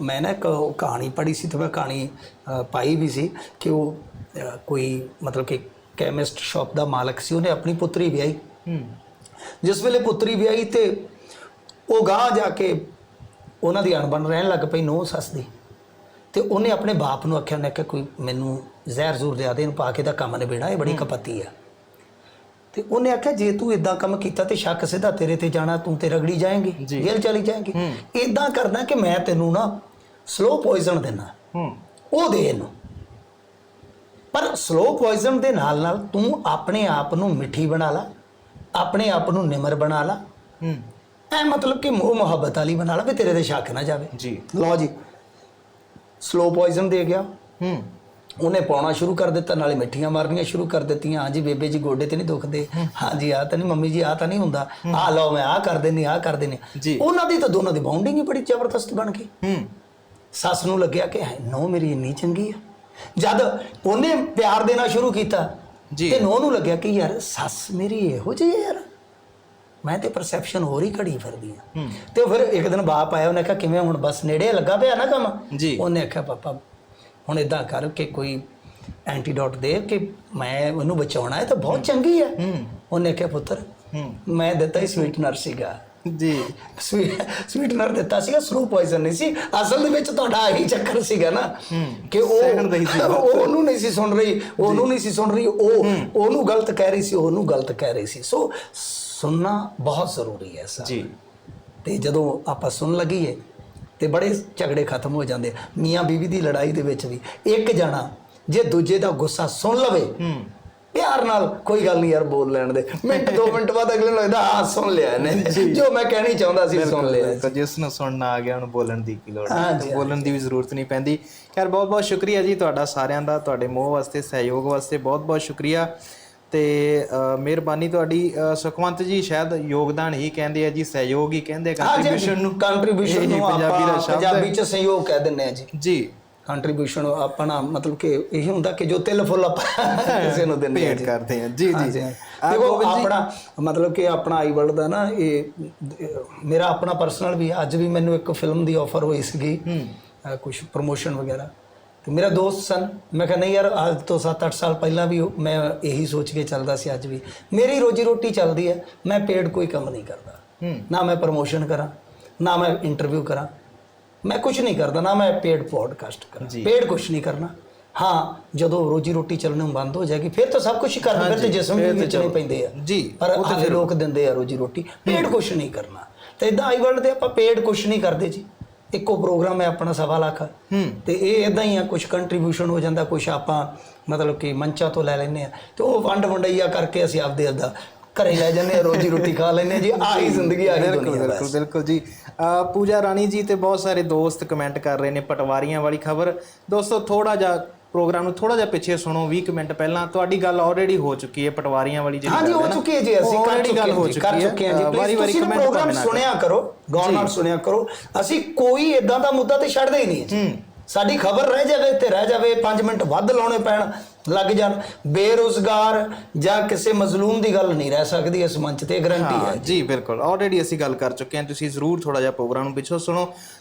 ਮੈਂ ਨਾ ਇੱਕ ਉਹ ਕਹਾਣੀ ਪੜ੍ਹੀ ਸੀ ਤੇ ਮੈਂ ਕਹਾਣੀ ਅ, ਪਾਈ ਵੀ ਸੀ ਕਿ ਉਹ ਅ, ਕੋਈ ਮਤਲਬ ਕਿ ਕੈਮਿਸਟ ਸ਼ਾਪ ਦਾ ਮਾਲਕ ਸੀ ਉਹਨੇ ਆਪਣੀ ਪੁੱਤਰੀ ਵਿਆਹੀ। ਹੂੰ। ਜਿਸ ਵੇਲੇ ਪੁੱਤਰੀ ਵਿਆਹੀ ਤੇ ਉਹ ਗਾਂ ਜਾ ਕੇ ਉਹਨਾਂ ਦੀ ਅਣਬਣ ਰਹਿਣ ਲੱਗ ਪਈ ਨੋ ਸੱਸ ਦੀ। ਤੇ ਉਹਨੇ ਆਪਣੇ ਬਾਪ ਨੂੰ ਆਖਿਆ ਉਹਨੇ ਕਿ ਕੋਈ ਮੈਨੂੰ ਜ਼ਹਿਰ ਜ਼ੂਰ ਦੇ ਦੇ ਇਹਨੂੰ ਪਾ ਕੇ ਦਾ ਕੰਮ ਨਿਬੇੜਾ ਇਹ ਬੜੀ ਕਪੱਤੀ ਆ। ਤੇ ਉਹਨੇ ਆਖਿਆ ਜੇ ਤੂੰ ਇਦਾਂ ਕੰਮ ਕੀਤਾ ਤੇ ਸ਼ੱਕ ਸਿੱਧਾ ਤੇਰੇ ਤੇ ਜਾਣਾ ਤੂੰ ਤੇ ਰਗੜੀ ਜਾਏਂਗੀ। ਜੇਲ੍ਹ ਚਲੀ ਜਾਏਂਗੀ। ਇਦਾਂ ਕਰਦਾ ਕਿ ਮੈਂ ਤੈਨੂੰ ਨਾ ਸਲੋ ਪੋਇਜ਼ਨ ਦੇਣਾ ਹੂੰ। ਉਹ ਦੇ ਇਹਨੂੰ। ਪਰ ਸਲੋ ਪੋਇਜ਼ਨ ਦੇ ਨਾਲ ਨਾਲ ਤੂੰ ਆਪਣੇ ਆਪ ਨੂੰ ਮਿੱਠੀ ਬਣਾ ਲਾ ਆਪਣੇ ਆਪ ਨੂੰ ਨਿਮਰ ਬਣਾ ਲਾ। ਹੂੰ। ਐ ਮਤਲਬ ਕਿ ਮੋਹ ਮੁਹੱਬਤ ਵਾਲੀ ਬਣਾ ਲਾ ਵੀ ਤੇਰੇ ਤੇ ਸ਼ੱਕ ਨਾ ਜਾਵੇ। ਜੀ। ਲਓ ਜੀ। ਸਲੋ ਪੋਇਜ਼ਨ ਦੇ ਗਿਆ। ਹੂੰ। ਉਹਨੇ ਪਾਉਣਾ ਸ਼ੁਰੂ ਕਰ ਦਿੱਤਾ ਨਾਲੇ ਮਿੱਠੀਆਂ ਮਾਰਨੀਆਂ ਸ਼ੁਰੂ ਕਰ ਦਿੱਤੀਆਂ। ਹਾਂਜੀ ਬੇਬੇ ਜੀ ਗੋਡੇ ਤੇ ਨਹੀਂ ਦੁਖਦੇ। ਹਾਂਜੀ ਆ ਤਾਂ ਨਹੀਂ ਮੰਮੀ ਜੀ ਆ ਤਾਂ ਨਹੀਂ ਹੁੰਦਾ। ਆ ਲਓ ਮੈਂ ਆ ਕਰ ਦਿੰਨੀ ਆ ਕਰ ਦਿੰਨੀ। ਉਹਨਾਂ ਦੀ ਤਾਂ ਦੋਨਾਂ ਦੀ ਬਾਉਂਡਿੰਗ ਹੀ ਬੜੀ ਜ਼ਬਰਦਸਤ ਬਣ ਗਈ। ਹੂੰ। ਸੱਸ ਨੂੰ ਲੱਗਿਆ ਕਿ ਨੋ ਮੇਰੀ ਇੰਨੀ ਚੰਗੀ ਆ। ਜਦ ਉਹਨੇ ਪਿਆਰ ਦੇਣਾ ਸ਼ੁਰੂ ਕੀਤਾ ਜੀ। ਤੇ ਨੋ ਨੂੰ ਲੱਗਿਆ ਕਿ ਯਾਰ ਸੱਸ ਮੇਰੀ ਇਹੋ ਜਿਹੀ ਹੈ ਯਾਰ। ਮੈਂ ਤੇ ਪਰਸੈਪਸ਼ਨ ਹੋਰ ਹੀ ਘੜੀ ਫਿਰਦੀ ਆ। ਤੇ ਫਿਰ ਇੱਕ ਦਿਨ ਬਾਪ ਆਇਆ ਉਹਨੇ ਕਿਹਾ ਕਿਵੇਂ ਹੁਣ ਬਸ ਨੇੜੇ ਲੱਗਾ ਪਿਆ ਨਾ ਕੰਮ? ਜੀ। ਉਹਨੇ ਆਖਿਆ ਪਾਪਾ ਹੁਣ ਇਦਾਂ ਕਰ ਕਿ ਕੋਈ ਐਂਟੀਡੋਟ ਦੇ ਕਿ ਮੈਂ ਉਹਨੂੰ ਬਚਾਉਣਾ ਹੈ ਤਾਂ ਬਹੁਤ ਚੰਗੀ ਹੈ। ਉਹਨੇ ਕਿਹਾ ਪੁੱਤਰ ਮੈਂ ਦਿੱਤਾ ਹੀ ਸਵੀਟਨਰ ਸੀਗਾ। ਜੀ। ਸਵੀਟਨਰ ਦਿੱਤਾ ਸੀਗਾ ਸਰੂ ਪੋਇਜ਼ਨ ਨਹੀਂ ਸੀ। ਅਸਲ ਦੇ ਵਿੱਚ ਤੁਹਾਡਾ ਆਹੀ ਚੱਕਰ ਸੀਗਾ ਨਾ ਕਿ ਉਹ ਸਹਿਣ ਨਹੀਂ ਸੀ ਉਹ ਉਹਨੂੰ ਨਹੀਂ ਸੀ ਸੁਣ ਰਹੀ ਉਹਨੂੰ ਨਹੀਂ ਸੀ ਸੁਣ ਰਹੀ ਉਹ ਉਹਨੂੰ ਗਲਤ ਕਹਿ ਰਹੀ ਸੀ ਉਹਨੂੰ ਗਲਤ ਕਹਿ ਰਹੀ ਸੀ। ਸੋ ਸੁਣਨਾ ਬਹੁਤ ਜ਼ਰੂਰੀ ਹੈ ਸਰ। ਜੀ। ਤੇ ਜਦੋਂ ਆਪਾਂ ਸੁਣ ਲਗੀਏ ਤੇ ਬੜੇ ਝਗੜੇ ਖਤਮ ਹੋ ਜਾਂਦੇ ਆ। ਮੀਆਂ ਬੀਵੀ ਦੀ ਲੜਾਈ ਦੇ ਵਿੱਚ ਵੀ ਇੱਕ ਜਣਾ ਜੇ ਦੂਜੇ ਦਾ ਗੁੱਸਾ ਸੁਣ ਲਵੇ ਹੂੰ। ਪਿਆਰ ਨਾਲ ਕੋਈ ਗੱਲ ਨਹੀਂ ਯਾਰ ਬੋਲ ਲੈਣ ਦੇ। ਮਿੰਟ ਦੋ ਮਿੰਟ ਬਾਅਦ ਅਗਲੇ ਨੂੰ ਲੱਗਦਾ ਹਾਂ ਸੁਣ ਲਿਆ ਇਹਨੇ। ਜੋ। ਮੈਂ ਕਹਿਣੀ ਚਾਹੁੰਦਾ ਸੀ ਸੁਣ ਲਿਆ। ਜਿਸ ਨੂੰ ਸੁਣਨਾ ਆ ਗਿਆ ਉਹਨੂੰ ਬੋਲਣ ਦੀ ਕੀ ਲੋੜ ਹੈ। ਬੋਲਣ ਦੀ ਵੀ ਜ਼ਰੂਰਤ ਨਹੀਂ ਪੈਂਦੀ। ਖੈਰ ਬਹੁਤ ਬਹੁਤ ਸ਼ੁਕਰੀਆ ਜੀ ਤੁਹਾਡਾ ਸਾਰਿਆਂ ਦਾ ਤੁਹਾਡੇ ਮੋਹ ਵਾਸਤੇ ਸਹਿਯੋਗ ਵਾਸਤੇ ਬਹੁਤ ਬਹੁਤ ਸ਼ੁਕਰੀਆ। ਤੇ ਮਿਹਰਬਾਨੀ ਤੁਹਾਡੀ। ਸੁਖਵੰਤ ਜੀ ਸ਼ਾਇਦ ਯੋਗਦਾਨ ਹੀ ਕਹਿੰਦੇ ਆ ਜੀ ਸਹਿਯੋਗ ਹੀ ਕਹਿੰਦੇ ਕੰਟਰੀਬਿਊਸ਼ਨ ਨੂੰ। ਕੰਟਰੀਬਿਊਸ਼ਨ ਨੂੰ ਆਪਾਂ ਪੰਜਾਬੀ। ਚ ਸਹਿਯੋਗ ਕਹਿ ਦਿੰਦੇ ਆ ਜੀ। ਜੀ। ਕੰਟਰੀਬਿਊਸ਼ਨ ਆਪਣਾ ਮਤਲਬ ਕਿ ਇਹ ਹੁੰਦਾ ਕਿ ਜੋ ਤਿਲ ਫੁੱਲ ਆਪਾਂ ਕਿਸੇ ਨੂੰ ਦਿੰਦੇ ਆ ਭੇਟ ਕਰਦੇ ਆ ਜੀ ਜੀ। ਆ ਦੇਖੋ ਜੀ। ਆਪਣਾ ਮਤਲਬ ਕਿ ਆਪਣਾ ਆਈ ਵਰਲਡ ਦਾ ਨਾ ਇਹ ਮੇਰਾ ਆਪਣਾ ਪਰਸਨਲ ਵੀ ਅੱਜ ਵੀ ਮੈਨੂੰ ਇੱਕ ਫਿਲਮ ਦੀ ਆਫਰ ਹੋਈ ਸੀਗੀ। ਕੁਝ ਪ੍ਰੋਮੋਸ਼ਨ ਵਗੈਰਾ। ਤੇ ਮੇਰਾ ਦੋਸਤ ਸਨ। ਮੈਂ ਕਿਹਾ ਨਹੀਂ ਯਾਰ ਅੱਜ ਤੋਂ 7-8 ਸਾਲ ਪਹਿਲਾਂ ਵੀ ਮੈਂ ਇਹੀ ਸੋਚ ਕੇ ਚੱਲਦਾ ਸੀ ਅੱਜ ਵੀ। ਮੇਰੀ ਰੋਜੀ ਰੋਟੀ ਚੱਲਦੀ ਹੈ। ਮੈਂ ਪੇਡ ਕੋਈ ਕੰਮ ਨਹੀਂ ਕਰਦਾ। ਹੂੰ। ਨਾ ਮੈਂ ਪ੍ਰੋਮੋਸ਼ਨ ਕਰਾਂ ਨਾ ਮੈਂ ਇੰਟਰਵਿਊ ਕਰਾਂ। ਮੈਂ ਕੁਝ ਨਹੀਂ ਕਰਦਾ ਨਾ ਮੈਂ ਪੇਡ ਪੋਡਕਾਸਟ ਕਰਾਂ। ਪੇਡ ਕੁਝ ਨਹੀਂ ਕਰਨਾ। ਹਾਂ ਜਦੋਂ ਰੋਜੀ ਰੋਟੀ ਚੱਲਣੋਂ ਬੰਦ ਹੋ ਜਾਏਗੀ ਫਿਰ ਤਾਂ ਸਭ ਕੁਝ ਹੀ ਕਰਨਾ ਫਿਰ ਤੇ ਜਿਸਮ ਵੀ ਵੇਚਣੇ। ਪੈਂਦੇ ਆ। ਜੀ, ਪਰ ਉਹ ਤੇ ਲੋਕ ਦਿੰਦੇ ਆ ਰੋਜੀ ਰੋਟੀ। ਪੇਡ ਕੁਝ ਨਹੀਂ ਕਰਨਾ। ਤੇ ਇਦਾਂ ਆਈ ਵਰਲਡ ਦੇ ਆਪਾਂ ਪੇਡ ਕੁਝ ਨਹੀਂ ਕਰਦੇ ਜੀ। ਇੱਕੋ ਪ੍ਰੋਗਰਾਮ ਹੈ ਆਪਣਾ ਸਵਾ ਲੱਖ। ਹੂੰ। ਤੇ ਇਹ ਇਦਾਂ ਹੀ ਆ ਕੁਝ ਕੰਟਰੀਬਿਊਸ਼ਨ ਹੋ ਜਾਂਦਾ ਕੁਝ ਆਪਾਂ ਮਤਲਬ ਕਿ ਮੰਚਾਂ ਤੋਂ ਲੈ ਲੈਂਦੇ ਆ। ਤੇ ਉਹ ਵੰਡ ਵੰਡਈਆ ਕਰਕੇ ਅਸੀਂ ਆਪਦੇ ਆਪਦਾ ਘਰੇ ਲੈ ਜਾਂਦੇ ਆ ਰੋਜੀ ਰੋਟੀ ਖਾ ਲੈਂਦੇ ਜੀ ਆਹੀ ਜ਼ਿੰਦਗੀ ਆਹੀ ਬਿਲਕੁਲ ਦੁਨੀਆ ਬਿਲਕੁਲ ਬਸ। ਬਿਲਕੁਲ ਜੀ। ਪੂਜਾ ਰਾਣੀ ਜੀ ਤੇ ਬਹੁਤ ਸਾਰੇ ਦੋਸਤ ਕਮੈਂਟ ਕਰ ਰਹੇ ਨੇ ਪਟਵਾਰੀਆਂ ਵਾਲੀ ਖਬਰ। ਦੋਸਤੋ ਥੋੜਾ ਜਿਹਾ ਪ੍ਰੋਗਰਾਮ ਨੂੰ ਥੋੜਾ ਜਿਹਾ ਪਿੱਛੇ ਸੁਣੋ 20 ਕੁ ਮਿੰਟ ਪਹਿਲਾਂ ਤੁਹਾਡੀ ਗੱਲ ਆਲਰੇਡੀ ਹੋ ਚੁੱਕੀ ਹੈ ਪਟਵਾਰੀਆਂ ਵਾਲੀ ਜਿਹੜੀ ਹਾਂਜੀ ਹੋ ਚੁੱਕੀ ਹੈ ਜੀ ਅਸੀਂ ਚੁੱਕੇ ਗੱਲ ਹਾਂ ਹੋ ਜੀ ਕਰ ਚੁੱਕੀ ਹਾਂ ਵਾਰੀ-ਵਾਰੀ ਤੁਸੀਂ ਕਮੈਂਟ ਪ੍ਰੋਗਰਾਮ ਸੁਣਿਆ ਕਰੋ ਗੌਰ ਨਾਲ ਸੁਣਿਆ ਕਰੋ ਅਸੀਂ ਕੋਈ ਇਦਾਂ ਦਾ ਮੁੱਦਾ ਤੇ ਛੱਡਦੇ ਹੀ ਨਹੀਂ ਸਾਡੀ ਖਬਰ ਰਹਿ ਜਾਵੇ ਤੇ ਰਹਿ ਜਾਵੇ 5 ਮਿੰਟ ਵੱਧ ਲਾਉਣੇ ਪੈਣ ਲੱਗ ਜਾਣ। ਬੇਰੁਜ਼ਗਾਰ ਜਾਂ ਕਿਸੇ ਮਜ਼ਲੂਮ ਦੀ ਗੱਲ ਨਹੀਂ ਰਹਿ ਸਕਦੀ ਇਸ ਮੰਚ ਤੇ ਗਰੰਟੀ ਹੈ ਜੀ। ਬਿਲਕੁਲ। ਆਲਰੇਡੀ ਅਸੀਂ ਗੱਲ ਕਰ ਚੁੱਕੇ ਹਾਂ। ਤੁਸੀਂ ਜ਼ਰੂਰ ਥੋੜਾ ਜਿਹਾ ਪ੍ਰੋਗਰਾਮ ਨੂੰ ਪਿੱਛੋਂ ਸੁਣੋ।